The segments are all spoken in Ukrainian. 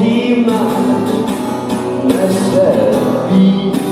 demais, mas be.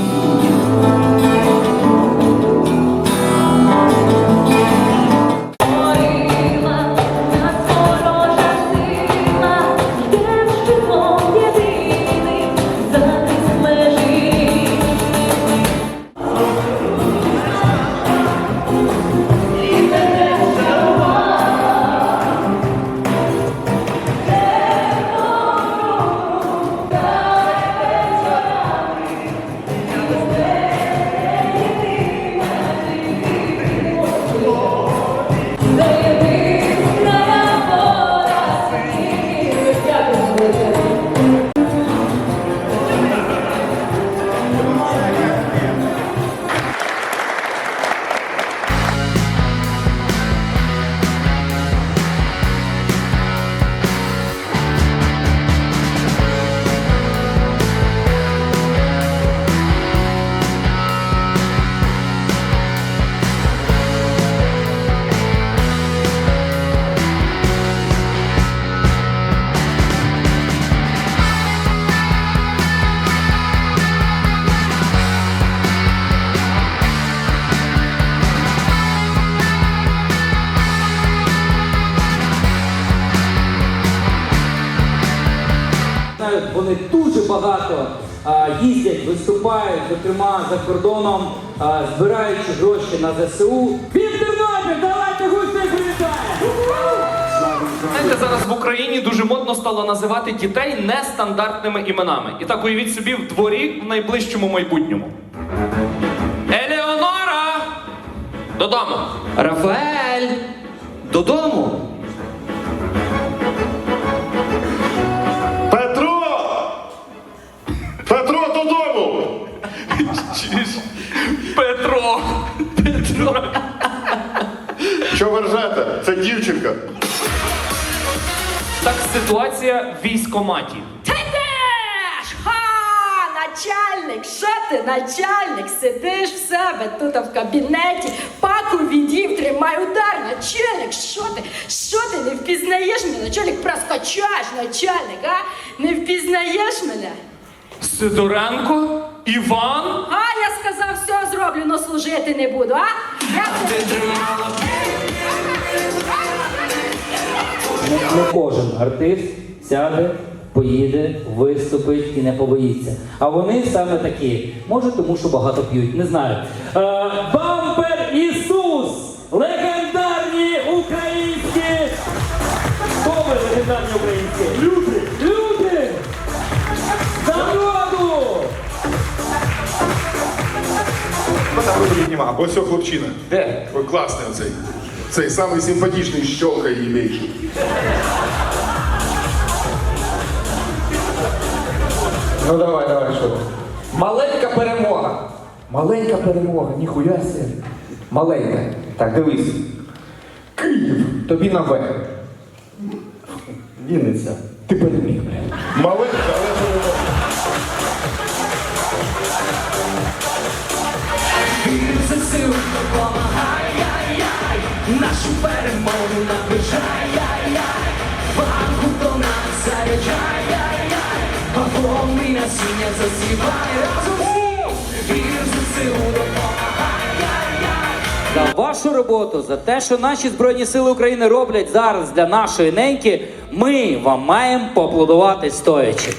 Знають, Вони дуже багато а, їздять, виступають, зокрема за кордоном, а, збираючи гроші на ЗСУ. Пів Тернопіль, давайте густи привітаємо! Знаєте, зараз в Україні дуже модно стало називати дітей нестандартними іменами. І так уявіть собі в дворі в найближчому майбутньому. Елеонора! Додому. Рафаель! Додому! Чуєш? Петро! Петро! Що ви ржете? Це дівчинка. Так ситуація в військоматі. Ти йдеш! Ха! Начальник, що ти, начальник? Сидиш в себе тут в кабінеті, паку відів, тримай удар, начальник, що ти? Що ти не впізнаєш мене? Начальник проскочаш, начальник, а? Не впізнаєш мене? Сидоренко? Іван? А, я сказав, все зроблю, но служити не буду, а? Я Не, не кожен артист сяде, поїде, виступить і не побоїться. А вони саме такі. Може, тому що багато п'ють, не знаю. Е, Бампер Ісус! Легендарні піднімав. Ось о хлопчина. Де? Ой, класний оцей. Цей самий симпатичний щолка і менший. Ну давай, давай, що? Маленька перемога. Маленька перемога, ніхуя себе. Маленька. Так, дивись. Київ, тобі на В. Вінниця. Ти переміг, блядь. Маленька, але Нашу перемогу наближай, яй-яй, банку до нас заряджай, яй-яй, бавовний насіння засівай разом вір допомагай, яй-яй. За вашу роботу, за те, що наші Збройні Сили України роблять зараз для нашої неньки, ми вам маємо поаплодувати стоячи.